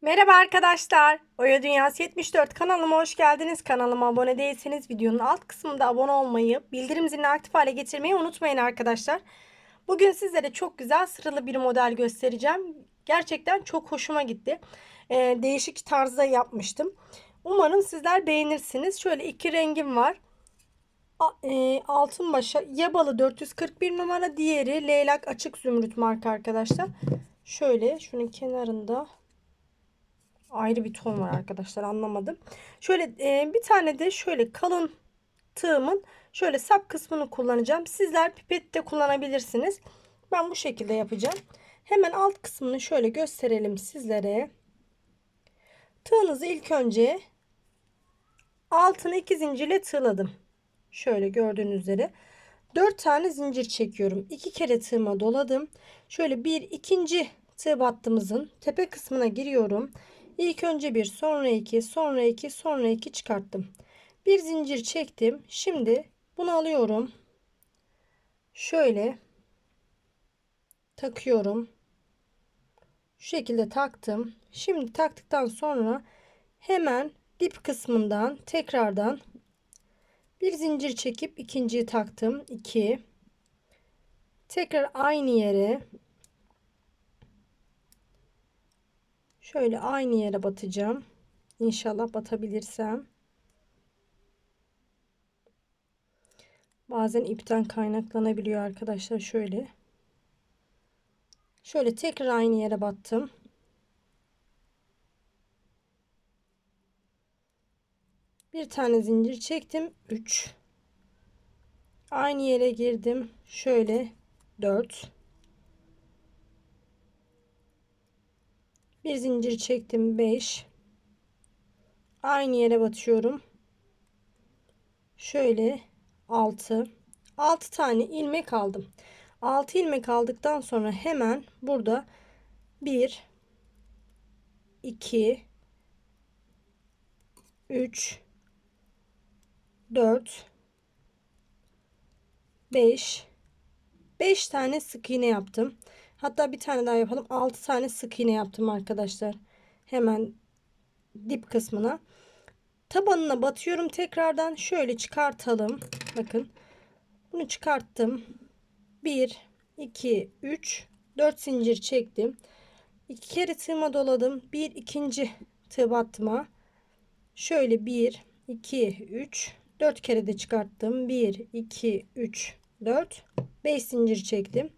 Merhaba arkadaşlar. Oya Dünyası 74 kanalıma hoş geldiniz. Kanalıma abone değilseniz videonun alt kısmında abone olmayı, bildirim zilini aktif hale getirmeyi unutmayın arkadaşlar. Bugün sizlere çok güzel sıralı bir model göstereceğim. Gerçekten çok hoşuma gitti. Ee, değişik tarzda yapmıştım. Umarım sizler beğenirsiniz. Şöyle iki rengim var. A- e, altın başa yabalı 441 numara diğeri leylak açık zümrüt marka arkadaşlar. Şöyle şunun kenarında ayrı bir ton var arkadaşlar anlamadım. Şöyle e, bir tane de şöyle kalın tığımın şöyle sap kısmını kullanacağım. Sizler pipet de kullanabilirsiniz. Ben bu şekilde yapacağım. Hemen alt kısmını şöyle gösterelim sizlere. Tığınızı ilk önce altını iki zincirle tığladım. Şöyle gördüğünüz üzere. 4 tane zincir çekiyorum. 2 kere tığıma doladım. Şöyle bir ikinci tığ battığımızın tepe kısmına giriyorum. İlk önce bir, sonra iki, sonra iki, sonra iki çıkarttım. Bir zincir çektim. Şimdi bunu alıyorum. Şöyle takıyorum. Şu şekilde taktım. Şimdi taktıktan sonra hemen dip kısmından tekrardan bir zincir çekip ikinciyi taktım. 2 Tekrar aynı yere Şöyle aynı yere batacağım. İnşallah batabilirsem. Bazen ipten kaynaklanabiliyor arkadaşlar. Şöyle. Şöyle tekrar aynı yere battım. Bir tane zincir çektim. 3. Aynı yere girdim. Şöyle 4. Bir zincir çektim 5. Aynı yere batıyorum. Şöyle 6. 6 tane ilmek aldım. 6 ilmek aldıktan sonra hemen burada 1 2 3 4 5 5 tane sık iğne yaptım. Hatta bir tane daha yapalım. 6 tane sık iğne yaptım arkadaşlar. Hemen dip kısmına. Tabanına batıyorum tekrardan. Şöyle çıkartalım. Bakın. Bunu çıkarttım. 1 2 3 4 zincir çektim. 2 kere tığıma doladım. Bir ikinci tığ battıma. Şöyle 1 2 3 4 kere de çıkarttım. 1 2 3 4 5 zincir çektim.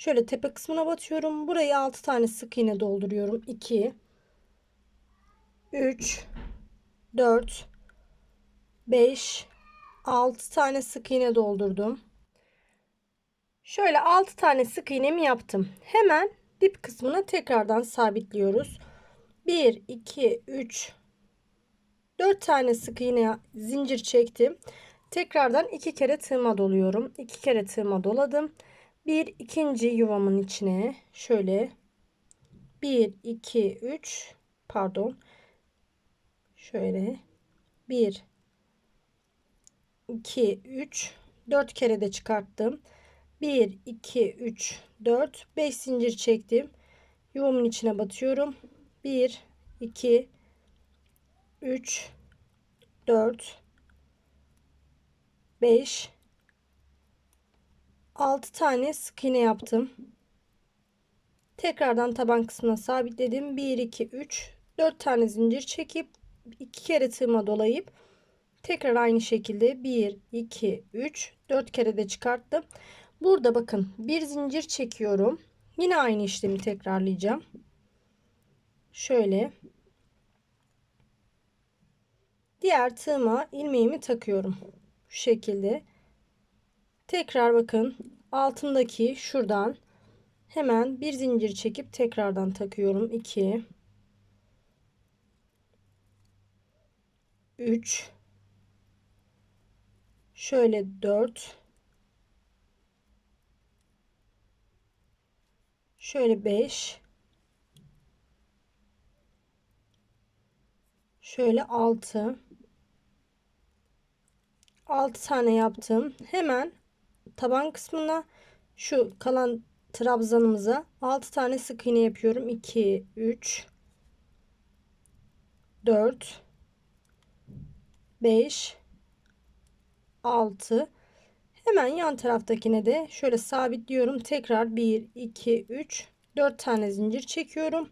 Şöyle tepe kısmına batıyorum. Burayı 6 tane sık iğne dolduruyorum. 2 3 4 5 6 tane sık iğne doldurdum. Şöyle 6 tane sık iğnemi yaptım. Hemen dip kısmına tekrardan sabitliyoruz. 1 2 3 4 tane sık iğne zincir çektim. Tekrardan 2 kere tığıma doluyorum. 2 kere tığıma doladım bir ikinci yuvamın içine şöyle 1 2 3 pardon. Şöyle 1 2 3 4 kere de çıkarttım. 1 2 3 4 5 zincir çektim. Yuvamın içine batıyorum. 1 2 3 4 5 6 tane sık iğne yaptım. Tekrardan taban kısmına sabitledim. 1 2 3 4 tane zincir çekip 2 kere tığıma dolayıp tekrar aynı şekilde 1 2 3 4 kere de çıkarttım. Burada bakın bir zincir çekiyorum. Yine aynı işlemi tekrarlayacağım. Şöyle diğer tığıma ilmeğimi takıyorum. Şu şekilde Tekrar bakın altındaki şuradan hemen bir zincir çekip tekrardan takıyorum. 2 3 şöyle 4 şöyle 5 şöyle 6 6 tane yaptım. Hemen taban kısmına şu kalan trabzanımıza 6 tane sık iğne yapıyorum. 2 3 4 5 6 hemen yan taraftakine de şöyle sabitliyorum. Tekrar 1 2 3 4 tane zincir çekiyorum.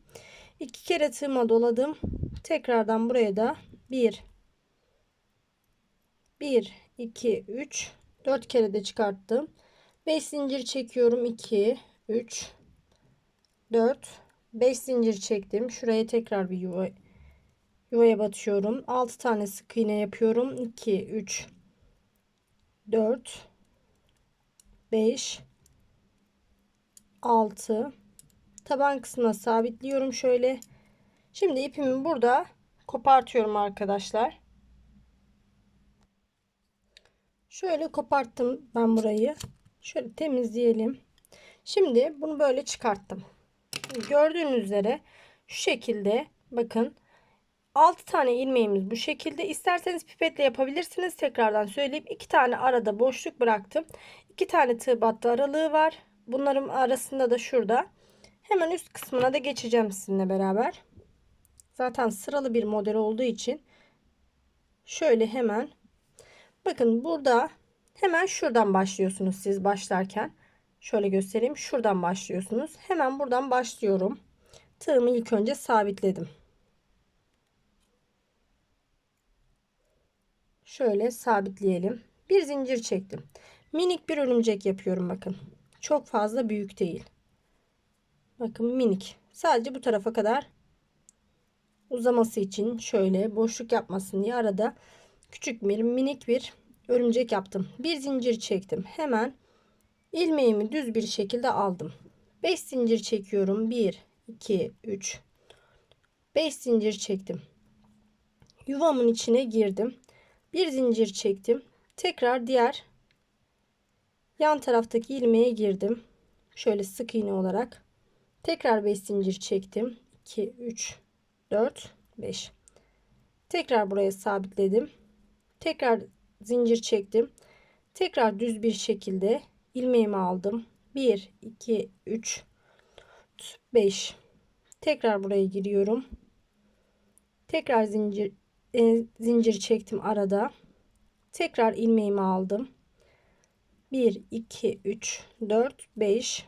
2 kere tığıma doladım. Tekrardan buraya da 1 1 2 3 4 kere de çıkarttım. 5 zincir çekiyorum. 2 3 4 5 zincir çektim. Şuraya tekrar bir yuva yuvaya batıyorum. 6 tane sık iğne yapıyorum. 2 3 4 5 6 taban kısmına sabitliyorum şöyle. Şimdi ipimi burada kopartıyorum arkadaşlar şöyle koparttım ben burayı şöyle temizleyelim şimdi bunu böyle çıkarttım gördüğünüz üzere şu şekilde bakın 6 tane ilmeğimiz bu şekilde. İsterseniz pipetle yapabilirsiniz. Tekrardan söyleyip 2 tane arada boşluk bıraktım. 2 tane tığ battı aralığı var. Bunların arasında da şurada. Hemen üst kısmına da geçeceğim sizinle beraber. Zaten sıralı bir model olduğu için şöyle hemen bakın burada hemen şuradan başlıyorsunuz siz başlarken. Şöyle göstereyim. Şuradan başlıyorsunuz. Hemen buradan başlıyorum. Tığımı ilk önce sabitledim. Şöyle sabitleyelim. Bir zincir çektim. Minik bir örümcek yapıyorum bakın. Çok fazla büyük değil. Bakın minik. Sadece bu tarafa kadar uzaması için şöyle boşluk yapmasın diye arada küçük bir minik bir örümcek yaptım. Bir zincir çektim. Hemen ilmeğimi düz bir şekilde aldım. 5 zincir çekiyorum. 1 2 3 5 zincir çektim. Yuvamın içine girdim bir zincir çektim tekrar diğer yan taraftaki ilmeğe girdim şöyle sık iğne olarak tekrar 5 zincir çektim 2 3 4 5 tekrar buraya sabitledim tekrar zincir çektim tekrar düz bir şekilde ilmeğimi aldım 1 2 3 5 tekrar buraya giriyorum tekrar zincir e, zincir çektim arada. Tekrar ilmeğimi aldım. 1 2 3 4 5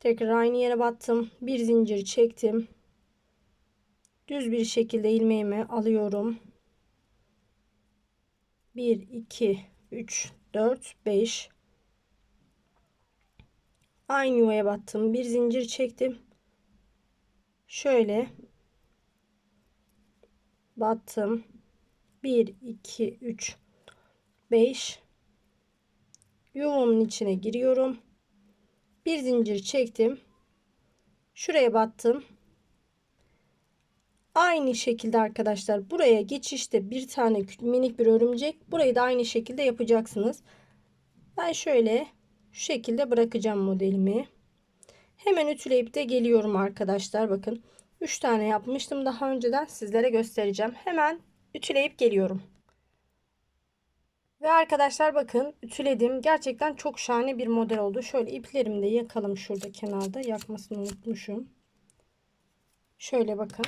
Tekrar aynı yere battım. Bir zincir çektim. Düz bir şekilde ilmeğimi alıyorum. 1 2 3 4 5 Aynı yuvaya battım. Bir zincir çektim. Şöyle battım. 1 2 3 5 yuvamın içine giriyorum. Bir zincir çektim. Şuraya battım aynı şekilde arkadaşlar buraya geçişte bir tane minik bir örümcek burayı da aynı şekilde yapacaksınız ben şöyle şu şekilde bırakacağım modelimi hemen ütüleyip de geliyorum arkadaşlar bakın 3 tane yapmıştım daha önceden sizlere göstereceğim. Hemen ütüleyip geliyorum. Ve arkadaşlar bakın ütüledim. Gerçekten çok şahane bir model oldu. Şöyle iplerimi de yakalım şurada kenarda. Yakmasını unutmuşum. Şöyle bakın.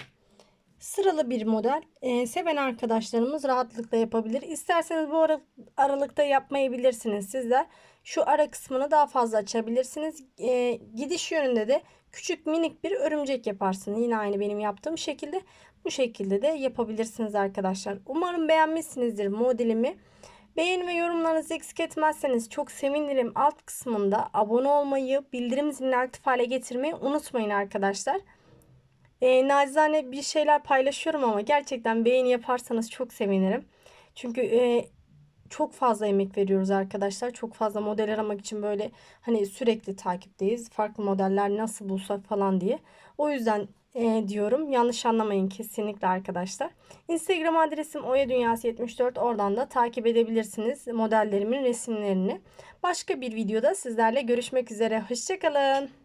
Sıralı bir model. Ee, seven arkadaşlarımız rahatlıkla yapabilir. İsterseniz bu ara, aralıkta yapmayabilirsiniz sizler. Şu ara kısmını daha fazla açabilirsiniz. Ee, gidiş yönünde de küçük minik bir örümcek yaparsınız. Yine aynı benim yaptığım şekilde bu şekilde de yapabilirsiniz arkadaşlar. Umarım beğenmişsinizdir modelimi. Beğeni ve yorumlarınızı eksik etmezseniz çok sevinirim. Alt kısmında abone olmayı, bildirim zilini aktif hale getirmeyi unutmayın arkadaşlar. E, nacizane bir şeyler paylaşıyorum ama gerçekten beğeni yaparsanız çok sevinirim. Çünkü e, çok fazla emek veriyoruz arkadaşlar. Çok fazla model aramak için böyle hani sürekli takipteyiz. Farklı modeller nasıl bulsak falan diye. O yüzden e, diyorum. Yanlış anlamayın kesinlikle arkadaşlar. Instagram adresim Oya Dünyası 74. Oradan da takip edebilirsiniz modellerimin resimlerini. Başka bir videoda sizlerle görüşmek üzere. Hoşçakalın.